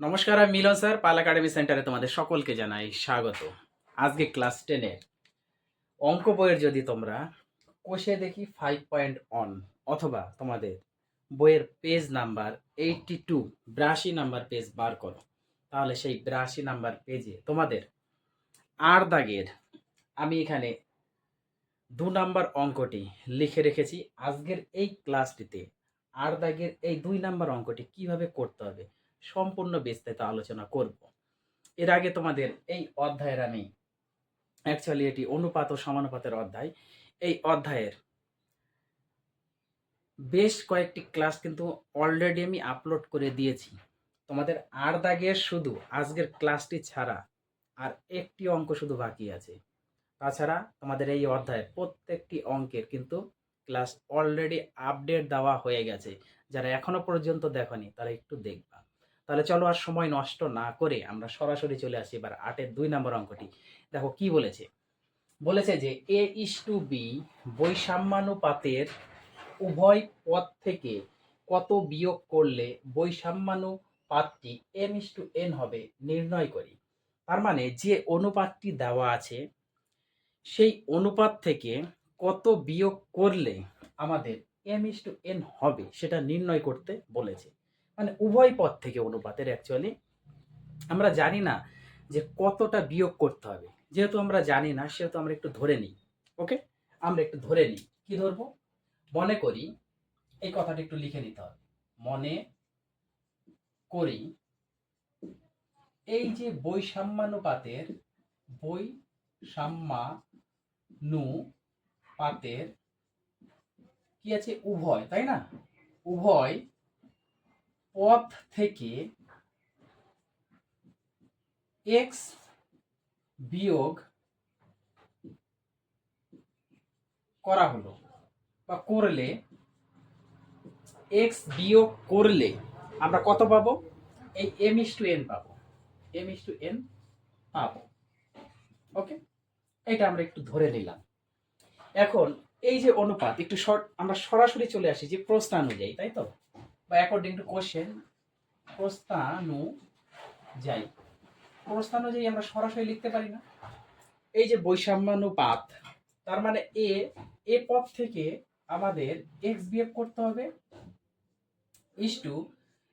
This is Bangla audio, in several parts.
নমস্কার, আমি মিলন স্যার, পাল একাডেমি সেন্টারে তোমাদের সকলকে জানাই স্বাগত। আজকে ক্লাস টেনের অঙ্ক বইয়ের যদি তোমরা কোষে দেখি ফাইভ পয়েন্ট অন অথবা তোমাদের বইয়ের পেজ নাম্বার এইটটি টু ব্রাশি নাম্বার পেজ বার করো। তাহলে সেই ব্রাশি নাম্বার পেজে তোমাদের আর দাগের আমি এখানে দু নাম্বার অঙ্কটি লিখে রেখেছি। আজকের এই ক্লাসটিতে আর দাগের এই দুই নাম্বার অঙ্কটি কীভাবে করতে হবে সম্পূর্ণ বিস্তারিত আলোচনা করব। এর আগে তোমাদের এই অধ্যায়ের আমি অ্যাকচুয়ালি এটি অনুপাত ও সমানুপাতের অধ্যায়। এই অধ্যায়ের বেশ কয়েকটি ক্লাস কিন্তু অলরেডি আমি আপলোড করে দিয়েছি। তোমাদের আর দাগের শুধু আজকের ক্লাসটি ছাড়া আর একটি অঙ্ক শুধু বাকি আছে। তাছাড়া তোমাদের এই অধ্যায়ের প্রত্যেকটি অঙ্কের কিন্তু ক্লাস অলরেডি আপডেট দেওয়া হয়ে গেছে। যারা এখনও পর্যন্ত দেখনি, তারা একটু দেখবা। তাহলে চলো আর সময় নষ্ট না করে আমরা সরাসরি চলে আসি এবার আটের দুই নম্বর অঙ্কটি। দেখো কি বলেছে? বলেছে যে এ ইস টু বি বৈষম্যানুপাতের উভয় পদ থেকে কত বিয়োগ করলে বৈষম্যানুপাতটি এম ইস টু এন হবে নির্ণয় করি। তার মানে যে অনুপাতটি দেওয়া আছে, সেই অনুপাত থেকে কত বিয়োগ করলে আমাদের এম ইস টু এন হবে সেটা নির্ণয় করতে বলেছে। মানে উভয় পদ থেকে অনুপাতের অ্যাকচুয়ালি আমরা জানি না যে কতটা বিয়োগ করতে হবে। যেহেতু আমরা জানি না, সেহেতু আমরা একটু ধরে নিই ওকে আমরা একটু ধরে নিই। কি ধরবো? মনে করি, এই কথাটা একটু লিখে নিতে হবে। মনে করি, এই যে বৈষম্যানুপাতের বৈষম্যানুপাতের কি আছে? উভয়, তাই না? উভয় পথ থেকে এক্স বিয়োগ করা হলো বা করলে এক্স বিয়োগ করলে আমরা কত পাবো? এই এম ইস টু এন পাবো। এম ইস টু এন পাবো। ওকে এটা আমরা একটু ধরে নিলাম। এখন এই যে অনুপাত, একটু শর্ট আমরা সরাসরি চলে আসি যে প্রশ্ন অনুযায়ী, তাই তো? বা অ্যাকর্ডিং টু কোশ্চেন প্রস্তানুযায়ী প্রস্তানুযায়ী আমরা সরাসরি লিখতে পারি না। এই যে বৈষম্যানুপাত, তার মানে এ এ পদ থেকে আমাদের এক্স বিয়োগ করতে হবে ইস টু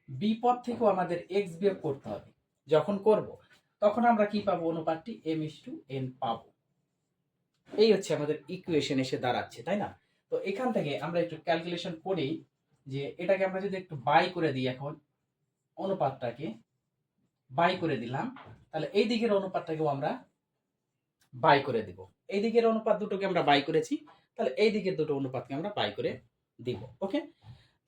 বি পদ থেকেও আমাদের এক্স বিয়োগ করতে হবে। যখন করব, তখন আমরা কি পাবো? অনুপাতটি এম ইস টু এন পাবো। এই হচ্ছে আমাদের ইকুয়েশন এসে দাঁড়াচ্ছে, তাই না? তো এখান থেকে আমরা একটু ক্যালকুলেশন করি যে এটাকে আমরা যদি একটু বাই করে দিই এখন, অনুপাতটাকে বাই করে দিলাম, তাহলে এই দিকের অনুপাতটাকেও আমরা বাই করে দিব। এই দিকের অনুপাত দুটোকে আমরা বাই করেছি, তাহলে এই দিকের দুটো অনুপাতকে আমরা বাই করে দিব, ওকে?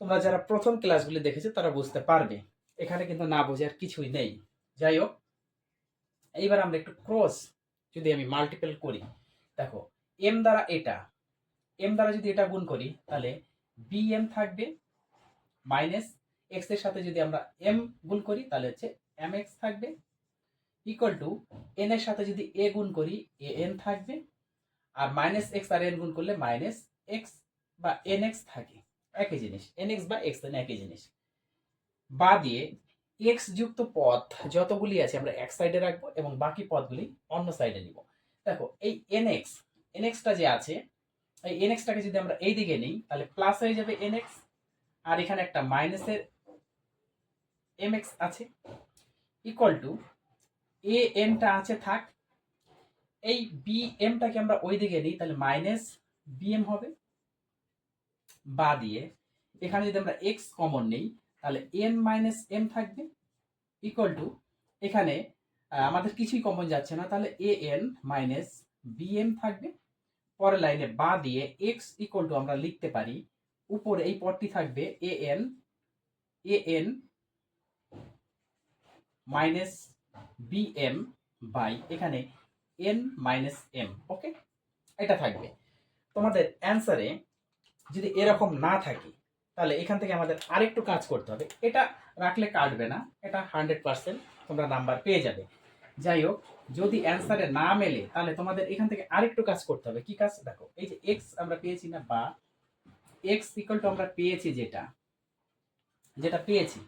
তোমরা যারা প্রথম ক্লাসগুলি দেখেছ, তারা বুঝতে পারবে। এখানে কিন্তু না বোঝার কিছুই নেই। যাই হোক, এইবার আমরা একটু ক্রস যদি আমি মাল্টিপল করি। দেখো এম দ্বারা এটা এম দ্বারা যদি এটা গুণ করি, তাহলে বি এম থাকবে মাইনাস এক্সের সাথে যদি আমরা এম গুণ করি, তাহলে হচ্ছে এম এক্স থাকবে ইকুয়াল টু এন এর সাথে যদি এ গুণ করি এ এন থাকবে। আর মাইনাস এক্স আর এন গুণ করলে মাইনাস এক্স বা এন এক্স থাকে। একই জিনিস এন এক্স বা এক্স এন একই জিনিস। বা দিয়ে এক্স যুক্ত পদ যতগুলি আছে আমরা এক সাইডে রাখব এবং বাকি পদগুলি অন্য সাইডে নিব। দেখো, এই এন এক্স এন এক্সটা যে আছে, এই এন এক্সটাকে যদি আমরা এই দিকে নিই, তাহলে প্লাস হয়ে যাবে এন এক্স আর এখানে একটা মাইনাসের এম এক্স আছে ইকুয়াল টু এ এনটা আছে থাক, এই বি এমটাকে আমরা ওই দিকে নিই তাহলে মাইনাস বি এম হবে, বা দিয়ে এখানে যদি আমরা এক্স কমন নেই, তাহলে এন মাইনাস এম থাকবে ইকুয়াল টু এখানে আমাদের কিছুই কমন যাচ্ছে না, তাহলে A N minus B M থাকবে, পরের লাইনে বা দিয়ে এক্স ইকুয়াল টু আমরা লিখতে পারি উপরে এই পদটি থাকবে A N A N minus B M by এখানে এন মাইনাস এম ওকে এটা থাকবে। তোমাদের অ্যান্সারে যদি এরকম না থাকে, তাহলে এখান থেকে আমাদের আরেকটু কাজ করতে হবে। এটা রাখলে কাটবে না, এটা হান্ড্রেড পার্সেন্ট তোমরা নাম্বার পেয়ে যাবে। যাই হোক, যদি অ্যান্সারে না মেলে, তাহলে তোমাদের এখান থেকে আরেকটু কাজ করতে হবে। কি কাজ? দেখো, এই যে এক্স আমরা পেয়েছি না বা এক্স ইকুয়াল টু আমরা পেয়েছি যেটা যেটা পেয়েছি।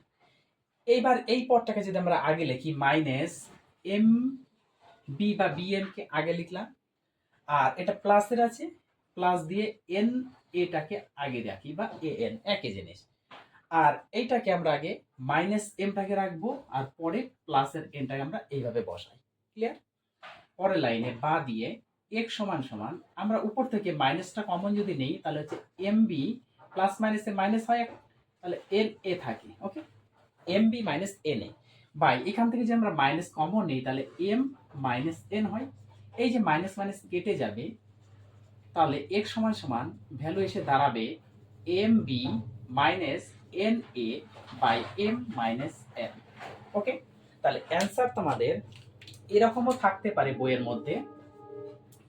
এইবার এই পদটাকে যদি আমরা আগে লিখি মাইনাস এম বি বা বিএম কে আগে লিখলাম, আর এটা প্লাসের আছে প্লাস দিয়ে এন এটাকে আগে রাখি, বা এ এন একই জিনিস। আর এইটাকে আমরা আগে মাইনাস এমটাকে রাখব, আর পরে প্লাসের এনটাকে আমরা এইভাবে বসাই। ক্লিয়ার পরের লাইনে বা দিয়ে এক সমান সমান আমরা উপর থেকে মাইনাসটা কমন যদি নেই তাহলে হচ্ছে এম বি প্লাস মাইনাসে মাইনাস হয় এক, তাহলে এন এ থাকে okay M B minus N A by এখান থেকে যে আমরা মাইনাস কমন নেই তাহলে এম মাইনাস এন হয়। এই যে মাইনাস মাইনাস কেটে যাবে তাহলে এক সমান সমান ভ্যালু এসে দাঁড়াবে M B minus N A by M minus N okay তাহলে অ্যান্সার তোমাদের এরকমও থাকতে পারে বইয়ের মধ্যে।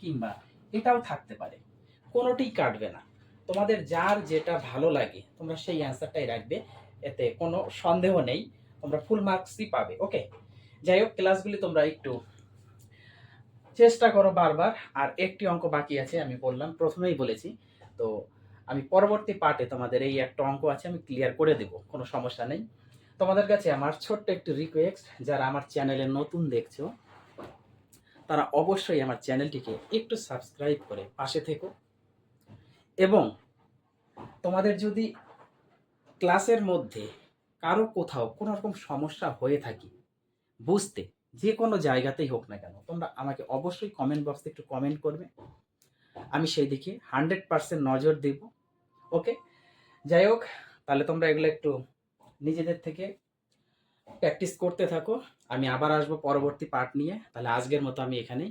কিংবা এটাও থাকতে পারে। কোনোটি কাটবে না। তোমাদের যার যেটা ভালো লাগে, তোমরা সেই অ্যান্সারটাই রাখবে। এতে কোনো সন্দেহ নেই, তোমরা ফুল মার্কসই পাবে ওকে যাই হোক ক্লাসগুলি তোমরা একটু চেষ্টা করো বারবার। আর একটি অঙ্ক বাকি আছে, আমি বললাম, প্রথমেই বলেছি। তো আমি পরবর্তী পার্টে তোমাদের এই একটা অঙ্ক আছে, আমি ক্লিয়ার করে দেব, কোনো সমস্যা নেই। তোমাদের কাছে আমার ছোট্ট একটি রিকোয়েস্ট যারা আমার চ্যানেলে নতুন দেখছ তারা অবশ্যই আমার চ্যানেলটিকে একটু সাবস্ক্রাইব করে পাশে থেকো। এবং তোমাদের যদি ক্লাসের মধ্যে কারও কোথাও কোনো রকম সমস্যা হয়ে থাকে, বুঝতে যে কোনো জায়গাতেই হোক না কেন, তোমরা আমাকে অবশ্যই কমেন্ট বক্সে একটু কমেন্ট করবে। আমি সেই দিকে হান্ড্রেড পার্সেন্ট নজর দেব ওকে যাই হোক, তাহলে তোমরা এগুলো একটু নিজেদের থেকে প্র্যাকটিস করতে থাকো। আমি আবার আসব পরবর্তী পার্ট নিয়ে। তাহলে আজকের মতো আমি এখানেই